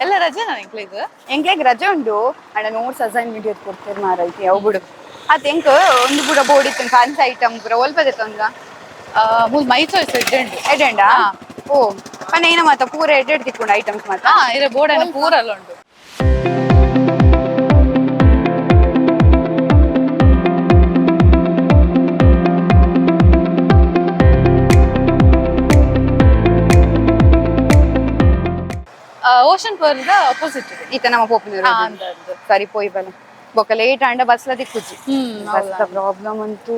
ಎಲ್ಲ ರಜೆನಾ ನಿಂಕ್ಲಿಗ್ ಎಂಕ್ಲೆಗ್ ರಜೆ ಉಂಡು ಅಣ್ಣ ನೋಟ್ಸ್ ಅಸೈನ್ಮೆಂಟ್ ಎತ್ತು ಕೊಡ್ತಾರೆ ಮಾರೈತಿ ಅವು ಬಿಡು. ಅದ್ ಎಂಕ್ ಒಂದು ಬುಡ ಬೋರ್ಡ್ ಇತ್ತು ಕಾನ್ಸ ಐಟಮ್ ಪೂರ ಒಲ್ಪದೆ ತೊಂದ್ರ ಮೂಲ್ ಮೈ ಚಾಯ್ಸ್ ಎಡ್ಡೆಂಡು ಎಡೆಂಡ ಓ. ಪನ್ನ ಏನ ಮಾತ ಪೂರ ಎಡೆಡ್ ತಿಕ್ಕೊಂಡು ಐಟಮ್ಸ್ ಮಾತ ಇರ ಬೋರ್ಡ್ ಪೂರಲ್ಲ ಉಂಟು ಓಷನ್ ಪರ್ದ ಅಪೋಸಿಟ್ ಇದೆ ಈತ ನಮ್ಮ ಪೋಪಿನ ಸರಿ ಪೋಯ್ ಬಲ ಬೊಕ್ಕ ಲೇಟ್ ಆಂಡ ಬಸ್ಲ ದಿಕ್ಕುಜಿ ಬಸ್ದ ಪ್ರಾಬ್ಲಮ್ ಅಂತೂ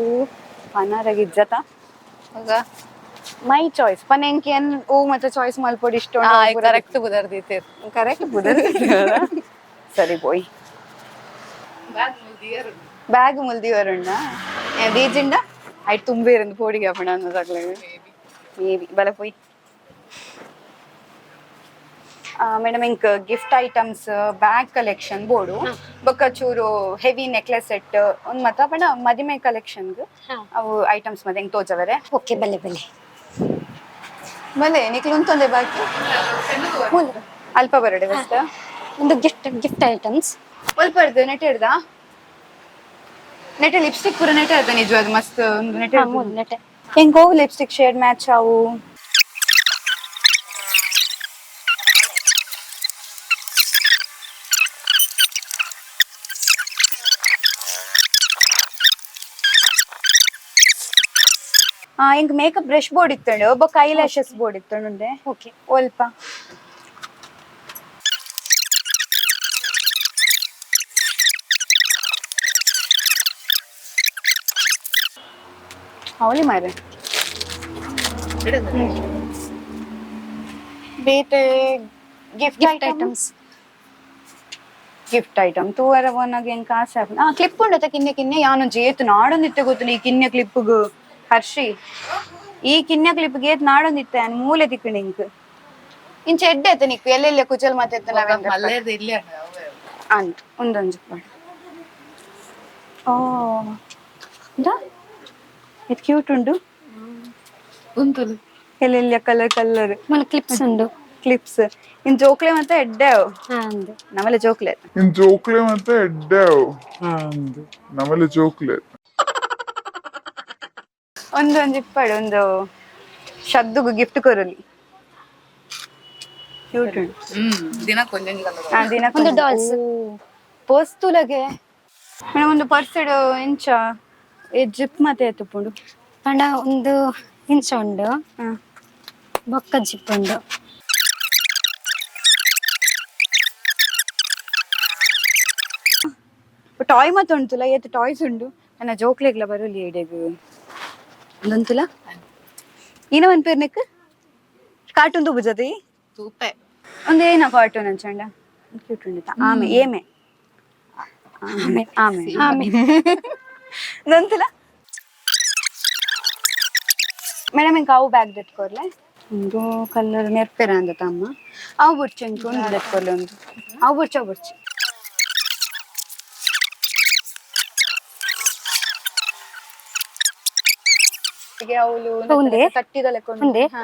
ಪನಾರಾಗಿ ಇಜ್ಜತ ಮೈ ಚಾಯ್ಸ್ ಪನ್ ಎಂಕಿ ಏನ್ ಓ ಮತ್ತೆ ಚಾಯ್ಸ್ ಮಲ್ಪೊಡಿ ಇಷ್ಟ ಕರೆಕ್ಟ್ ಬುದರ್ದೈತೆ ಕರೆಕ್ಟ್ ಬುದರ್ದೈತೆ ಸರಿ ಪೋಯ್ ಬ್ಯಾಗ್ ಮುಲ್ದಿ ವರುಣ್ಣ ಬೀಜಿಂಡ ಐಟ್ ತುಂಬಿ ಇರಂದು ಪೋಡಿಗೆ ಅಪ್ಪಣ ಅನ್ನೋದಾಗ್ಲೇ ಮೇಬಿ ಬಲ ಪೋಯ್ madam ink gift items bag collection board ಬೊಕ್ಕ ಚೂರು ಹೆವಿ ನೆಕ್ಲೆಸ್ ಸೆಟ್ ಒಂದ್ ಮತ್ತ ಪಂಡ ಮದಿಮೆ ಕಲೆಕ್ಷನ್ ಅವು ಐಟಮ್ಸ್ ಮತ್ತೆ ಹೆಂಗ್ ತೋಜವರೆ ಓಕೆ ಬಲ್ಲೆ ಬಲ್ಲೆ ಬಲ್ಲೆ ನಿಕ್ಲು ಉಂತೊಂದೆ ಬಾಕಿ? ಅಲ್ಪ ಬರಡೆ ಬಸ್ತ ಒಂದು ಗಿಫ್ಟ್ ಗಿಫ್ಟ್ ಐಟಮ್ಸ್ ಅಲ್ಪ ಇರ್ದು ನೆಟ್ ಹಿಡ್ದ ನೆಟೆ ಲಿಪ್ಸ್ಟಿಕ್ ಪೂರ ನೆಟೆ ಅದ ನಿಜವಾದ ಮಸ್ತ್ ಒಂದು ನೆಟ್ ನೆಟೆ ಹೆಂಗೋ ಲಿಪ್ಸ್ಟಿಕ್ ಶೇಡ್ ಮ್ಯಾಚ್ ಅವು ಆ ಮೇಕ್ ಮೇಕಪ್ ಬ್ರಷ್ ಬೋರ್ಡ್ ಇತ್ತಂಡೆ ಒಬ್ಬ ಕೈ ಲ್ಯಾಶಸ್ ಬೋರ್ಡ್ ಇತ್ತಂಡೆ ಓಕೆ ಒಲ್ಪ. ಅವಳಿ ಮಾರೆ. ಬೇತೆ gift gift item items gift item ತೂವರ ಒನಗೆ ಹೆಂಗ್ ಕಾಸ ಹಾಕ ಆ ಕ್ಲಿಪ್ ಉಂಡತ ಕಿನ್ನೆ ಕಿನ್ನೆ. ಯಾನು ಜೇತು ನಾಡೊಂದಿತ್ತೆ ಗೊತ್ತು ಈ ಕಿನ್ನೆ ಕ್ಲಿಪ್ಗ್ ഹർഷി ഈ ಕಿನ್ನಕ್ಲಿಪ್ಗೆ ಏತ್ ನಾಡೊಂದಿತ್ತ ಮೂಲೆ ದಿಕ್ಕು ನಿಂಕ್ ಇಂಚ ಎಡ್ಡೆ ಆಯ್ತು ನಿಕ್ಕು ಎಲ್ಲೆಲ್ಲ ಕುಚಲ್ ಮಾತಾಡ್ತ ನಾವೇನು ಇಲ್ಲೇ ಅಂತ ಒಂದೊಂದು ಓ ಇದು ಕ್ಯೂಟ್ ಉಂಡು ಉಂಟು ಎಲ್ಲೆಲ್ಲ ಕಲರ್ ಕಲರ್ ಮಲ್ಲ ಕ್ಲಿಪ್ಸ್ ಉಂಡು ಕ್ಲಿಪ್ಸ್ ಇನ್ ಜೋಕ್ಲೆ ಮತ್ತೆ ಎಡ್ಡೆವು ನಮ್ಮಲ್ಲಿ ಜೋಕ್ಲೆ ಇನ್ ಜೋಕ್ಲೆ ಮತ್ತೆ ಎಡ್ಡೆವು ನಮ್ಮಲ್ಲಿ ಜೋಕ್ಲೆ ಒಂದು ಒಂದು ಇಪ್ಪಡು ಒಂದು ಶಬ್ದಗೂ ಗಿಫ್ಟ್ ಕೊರಲಿ ಕ್ಯೂಟ್ ಹ್ಮ್ ದಿನ ಒಂದು dolls. ಪೋಸ್ತುಲಗೆ? ಮೇಡಮ್ ಒಂದು ಪರ್ಸಡ್ ಇಂಚ. ಈ ಜಿಪ್ ಮತ್ತೆ ತುಪ್ಪುಂಡು ಅಣ್ಣ ಒಂದು ಇಂಚ ಉಂಡು. ಹಾ. ಬೊಕ್ಕ ಜಿಪ್ ಉಂಡು. ಟಾಯ್ ಮತ್ತೆ ಉಂಟುಲ ಏತ್ ಟಾಯ್ಸ್ ಉಂಡು. ನನ್ನ ಜೋಕ್ಲೆಗ್ಲ ಬರೋಲಿ ಎಡೆಗು. ಒಂದೊಂತುಲ ಏನ ಒಂದ್ ಪೇರ್ ನೆಕ್ ಕಾರ್ಟೂನ್ ತುಬುಜತಿ ತೂಪೆ ಒಂದು ಏನ ಕಾರ್ಟೂನ್ ಅಂಚಂಡ ಕ್ಯೂಟ್ ಉಂಡಿತ ಆಮೆ ಏಮೆ ಆಮೆ ಆಮೆ ఆమె. ಒಂದೊಂತುಲ ಮೇಡಮ್ ಇಂಕ ಅವು ಬ್ಯಾಗ್ ತೆತ್ಕೊರ್ಲೆ ಒಂದು ಕಲರ್ ನೆರ್ಪೆರ ಅಂದ ತಮ್ಮ ಅವು ಬುರ್ಚಿ ಇಂಕ ಒಂದು ತೆತ್ಕೊರ್ಲೆ ಒಂದು ಅವು ಬುರ್ಚಿ ಅವು ಬುರ್ಚಿ ಹೀಗೆ ಅವಳು ಒಂದೇ? ತಟ್ಟಿದ ಲೆಕ್ಕ ಉಂಟು. ಒಂದೇ? ಹಾ.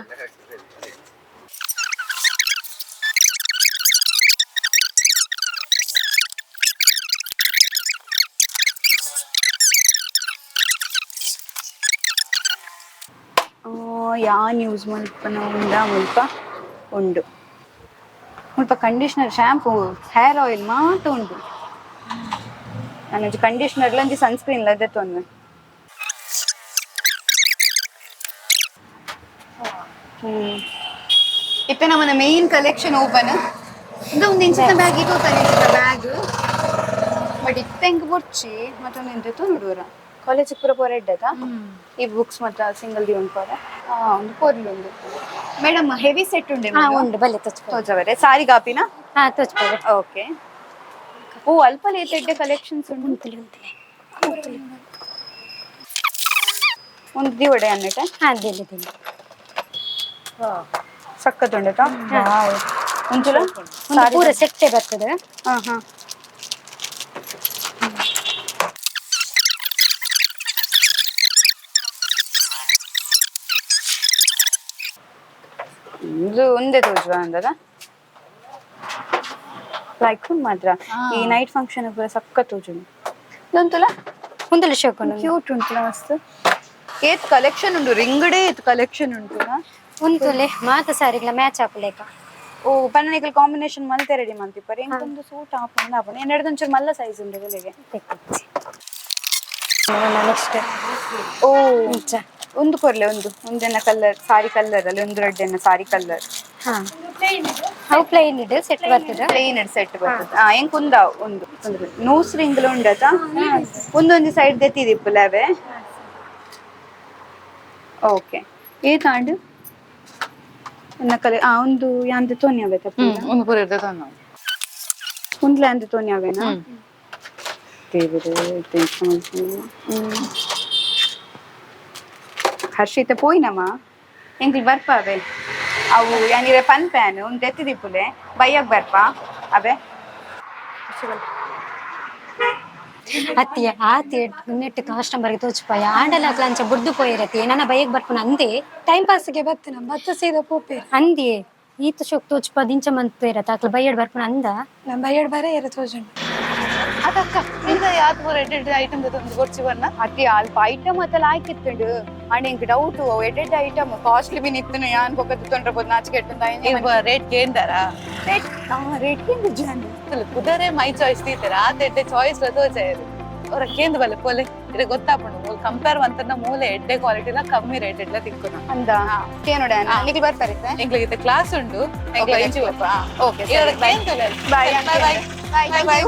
ಆ, ಯಾನ್ ಯೂಸ್ ಮಲ್ಪನ ಉಂಡ ಮುಲ್ಪ ಉಂಡು ಮುಲ್ಪ ಕಂಡೀಷನರ್ ಶಾಂಪೂ ಹೇರ್ ಆಯಿಲ್ ಮಾತ ಉಂಡು ನಾನು ಕಂಡೀಷನರ್ ಒಂಜಿ ಸನ್ಸ್ಕ್ರೀನ್ ಲದ್ದೆ ತೊಂದು ಹ್ಮ್. ಇಪ್ಪ ನಮ್ಮನ ಮೇನ್ ಕಲೆಕ್ಷನ್ ಓಪನ್ ಇದೊಂದು ಇಂಚಿನ ಬ್ಯಾಗ್ ಇದು ಬ್ಯಾಗ್ ಬಟ್ ಇತ್ತ ಹೆಂಗೆ ಬೊಚ್ಚಿ ಮತ್ತೊಂದು ಎಂತಿತ್ತು ನೋಡುವರ ಕಾಲೇಜಿಗೆ ಪೂರ ಪೂರ ಇಡ್ಡದ ಈ ಬುಕ್ಸ್ ಮಾತ್ರ ಸಿಂಗಲ್ ದಿವನ್ ಆ ಒಂದು ಪೋರ್ಲು ಒಂದು. ಮೇಡಮ್ ಹೆವಿ ಸೆಟ್ ಉಂಡೆ ಉಂಡು ಬಲ್ಲೆ ತೋಚವರೆ ಸಾರಿ ಗಾಪಿನ ಹಾ ತೋಚಬಾರೆ ಓಕೆ. ಓ ಅಲ್ಪ ಲೇತೆಡ್ಡೆ ಕಲೆಕ್ಷನ್ಸ್ ಉಂಟು. ಉಂತಲಿ ಉಂತಲಿ ಒಂದು ದಿವಡೆ ಅನ್ನಟ ಹಾ ದಿಲ್ಲಿ ಸಖತ್ ಉಂಡತ ಒಂಚೂಲ ಒಂದು ಪೂರ ಸೆಟ್ಟೆ ಬರ್ತದೆ. ಹಾ ಹಾ. ಇದು ಒಂದೇ ತೋಜುವ ಅಂದದ ಲೈಕ್ ಮಾತ್ರ. ಈ ನೈಟ್ ಫಂಕ್ಷನ್ ಪೂರ ಸಖತ್ ತೋಜುಂಡು ಇದೊಂತುಲ ಒಂದಲ್ಲ ಶೋಕನು ಕ್ಯೂಟ್ ಉಂಟುಲ ಮಸ್ತ್. ಏತ್ ಕಲೆಕ್ಷನ್ ಉಂಟು ರಿಂಗಡೆ ಏತ್ ಕಲೆಕ್ಷನ್ ಉಂಟು ಒಂದುಲೆ ಮಾತ ಸಾರಿಗ್ಲ ಮ್ಯಾಚ್ ಹಾಪಲೇಕ ಓ ಪನ್ನನಿಕಲ್ ಕಾಂಬಿನೇಷನ್ ಮಲ್ತೆ ರೆಡಿ ಮಾಡ್ತಿಪ್ಪಾರೆ ಎಂಕೊಂದು ಸೂಟ್ ಹಾಕೊಂಡು ಹಾಕೊಂಡು ಎನ್ನೆರಡು ಒಂಚೂರು ಮಲ್ಲ ಸೈಜ್ ಉಂಟು ಬೆಲೆಗೆ. ನೆಕ್ಸ್ಟ್ ಓ ಒಂದು ಕೊರ್ಲೆ ಒಂದು. ಒಂದೆನ್ನ ಕಲರ್ ಸಾರಿ ಕಲರ್ ಅಲ್ಲಿ ಒಂದು ರೆಡ್ ಸಾರಿ ಕಲರ್ ಹಾ. ಅವು ಪ್ಲೈನ್ ಇದೆ ಸೆಟ್ ಬರ್ತದ? ಪ್ಲೇನ್ ಸೆಟ್ ಬರ್ತದೆ. ಹಾ ಹೆಂಗ್ ಕುಂದ? ಒಂದು ಒಂದು ನೋಸ್ ಉಂಡತ ಒಂದೊಂದು ಸೈಡ್ ದೆತ್ತಿದಿಪ್ಪುಲವೆ ಓಕೆ ಏ ತಾಂಡು? ಎನ್ನ ಕಲೆ ಆ ಒಂದು ಯಾಂದ ತೋನ್ಯಾವೆ ತಪ್ಪ ಒಂದು ಪೂರ ಇರ್ತದೆ ನಾವು ಕುಂದ್ಲೆ ಅಂದೆ ತೋನ್ಯಾವೇನಾ ದೇವರೇ ಹರ್ಷಿತ ಎಂಗಿ ಬರ್ಪ ಬರ್ಪಾವೆ ಅವು ಯಾನಿರೆ ಪನ್ ಪ್ಯಾನ್ ಒಂದು ಎತ್ತಿದಿಪ್ಪುಲೆ ಬೈಯಕ್ ಬರ್ಪಾ ಅವೆ ಅತ್ತಿಯ ಆತಿ ನೆಟ್ಟು ಕಸ್ಟಮರ್ಗೆ ತೋಚ್ಪಾಯ. ಆಂಡಲ ಅಂಚ ಬುಡ್ದು ಪೋಯಿರತಿ. ನನ್ನ ಬೈಕ್ ಬರ್ಪುನ ಅಂದೆ. ಟೈಮ್ ಪಾಸ್ಗೆ ಬರ್ತೀನಿ ಬತ್ತು ಸೀದ ಪೋಪೆ ಅಂದಿ. ಈತ ಶೋಕ್ ತೋಚ್ಪ ದಿಂಚ ಮಂತ್ ಇರತ್ತ ಅಕ್ಲ ಬೈಯಡ್ ಬರ್ಪುನ ಅಂದ. ನಮ್ಮ ಬೈಯಡ್ ಬರೇ ಇರ ತೋಜಂಡು ಅದಕ್ಕ ಇಂದ ಯಾತ್ ಎಡ್ ಐಟಮ್ ಒಂದು ಕೊಡ್ಸಿ ಬರ್ನ ಅತಿ ಅಲ್ಪ ಐಟಮ್ ಅತ್ತಲ್ಲ ಆಯ್ತಿತ್ತುಂಡು ಅಂಡ್ ಎಂಕ್ ಡೌಟ್ ಎಡೆಡ್ ಐಟಮ್ ಕಾಸ್ಟ್ಲಿ ಬಿನ್ ಇತ್ತು ಯಾನ್ ಬೊಕ್ಕ ತೊಂಡ್ರೆ ಬೋದು ನಾಚಿಕೆ ಈಗ ರೇಟ್ ಕೇಂದಾರ ರೇಟ್ ರೇಟ್ ಏನು ಜಾನು ಕುದರೆ ಮೈ ಚಾಯ್ಸ್ ತೀತರ ಆ ತೆಡ್ಡೆ ಚಾಯ್ಸ್ ತೋಚಾಯರು ಅವ್ರ ಕೇಂದ್ರ ಬಲ್ಲ ಪೋಲೆ ಇದು ಗೊತ್ತಾಪುಂಡು ಕಂಪೇರ್ ಮಂತನ ಮೂಲೆ ಎಡ್ಡೆ ಕ್ವಾಲಿಟಿಲ ಕಮ್ಮಿ ರೇಟ್ ಎಡ್ಲ ತಿಕ್ಕುನ ಅಂದ ಕೇನೋಡ ನಿಖಿಲ್ ಬರ್ತಾರೆ ಎಂಗ್ಲಿಗೆ ಕ್ಲಾಸ್ ಉಂಡು Okay, ಎಂಗ್ಲಿಗೆ okay bye bye bye bye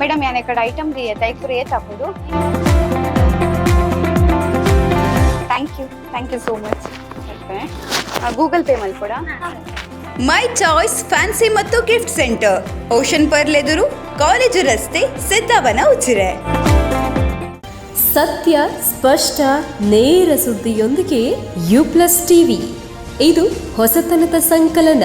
madam ಯಾನ್ ಕಡೆ ಐಟಮ್ ರೀ ಐಕು ರೀ ಹಾಕೋದು? Thank you thank you so much Google Pay ಮಾಡಿ ಕೂಡ? ಮೈ ಚಾಯ್ಸ್ ಫ್ಯಾನ್ಸಿ ಮತ್ತು ಗಿಫ್ಟ್ ಸೆಂಟರ್ ಓಷನ್ ಪರ್ಲ್ ಎದುರು ಕಾಲೇಜು ರಸ್ತೆ ಸಿದ್ಧವನ ಉಚ್ಚಿರೆ ಸತ್ಯ ಸ್ಪಷ್ಟ ನೇರ ಸುದ್ದಿಯೊಂದಿಗೆ ಯು ಪ್ಲಸ್ ಟಿವಿ ಇದು ಹೊಸತನದ ಸಂಕಲನ.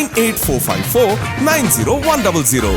nine eight four five four nine zero one double zero